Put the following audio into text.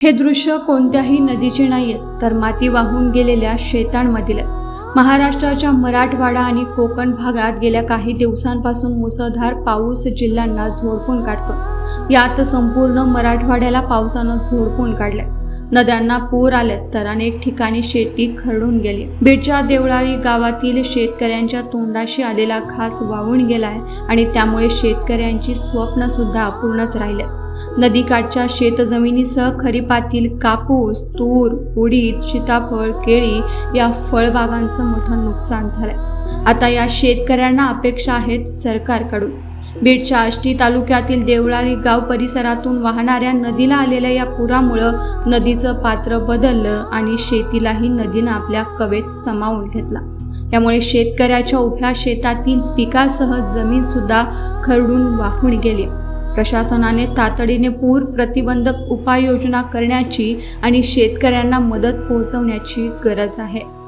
हे दृश्य कोणत्याही नदीचे नाहीये तर माती वाहून गेलेल्या शेतांमधील महाराष्ट्राच्या मराठवाडा आणि कोकण भागात गेल्या काही दिवसांपासून मुसळधार पाऊस जिल्ह्यांना झोडपून काढतो. यात संपूर्ण मराठवाड्याला पावसानं झोडपून काढले नद्यांना पूर आले तर अनेक ठिकाणी शेती खरडून गेली. बीडच्या देवळाळी गावातील शेतकऱ्यांच्या तोंडाशी आलेला घास वाहून गेलाय आणि त्यामुळे शेतकऱ्यांची स्वप्न सुद्धा अपूर्णच राहिले नदीकाठच्या शेतजमिनीसह खरीपातील कापूस तूर उडीद सीताफळ केळी या फळबागांचं मोठं नुकसान झालंय. आता या शेतकऱ्यांना अपेक्षा आहेत सरकारकडून. बीडच्या आष्टी तालुक्यातील देवळाली गाव परिसरातून वाहणाऱ्या नदीला आलेल्या या पुरामुळं नदीचं पात्र बदललं आणि शेतीलाही नदीनं आपल्या कवेत सामावून घेतला. यामुळे शेतकऱ्याच्या उभ्या शेतातील पिकासह जमीन सुद्धा खरडून वाहून गेली प्रशासनाने तातडीने पूर प्रतिबंधक उपाययोजना करण्याची आणि शेतकऱ्यांना मदत पोहोचवण्याची गरज आहे.